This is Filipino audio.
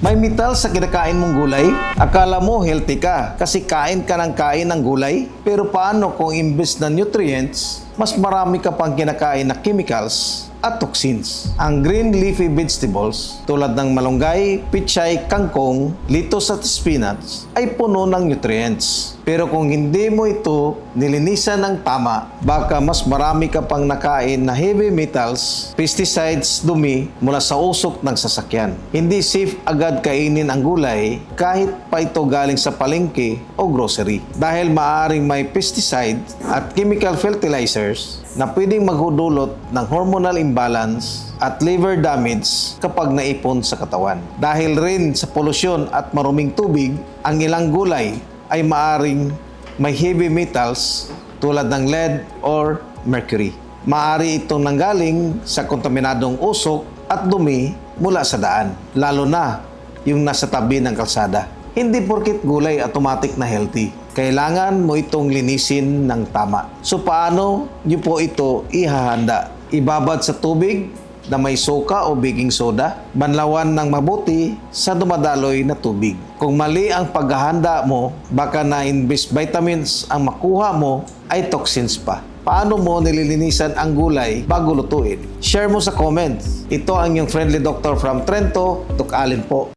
May metal sa kinakain mong gulay? Akala mo healthy ka kasi kain ka ng kain ng gulay? Pero paano kung imbes na nutrients, mas marami ka pang kinakain na chemicals at toxins. Ang green leafy vegetables tulad ng malunggay, pichay, kangkong, litos at spinach ay puno ng nutrients. Pero kung hindi mo ito nilinisan ng tama, baka mas marami ka pang nakain na heavy metals, pesticides, dumi mula sa usok ng sasakyan. Hindi safe agad kainin ang gulay kahit pa ito galing sa palengke o grocery dahil maaring may pesticide at chemical fertilizers na pwedeng maghudulot ng hormonal imbalance at liver damage kapag naipon sa katawan. Dahil rin sa polusyon at maruming tubig, ang ilang gulay ay maaring may heavy metals tulad ng lead or mercury. Maari itong nanggaling sa kontaminadong usok at dumi mula sa daan, lalo na yung nasa tabi ng kalsada. Hindi porkit gulay automatic na healthy. Kailangan mo itong linisin ng tama. So paano niyo po ito ihahanda? Ibabad sa tubig na may soka o baking soda, banlawan ng mabuti sa dumadaloy na tubig. Kung mali ang paghahanda mo, baka na imbes vitamins ang makuha mo ay toxins pa. Paano mo nililinisan ang gulay bago lutuin? Share mo sa comments. Ito ang yung friendly doctor from Trento, Tuk Alin po.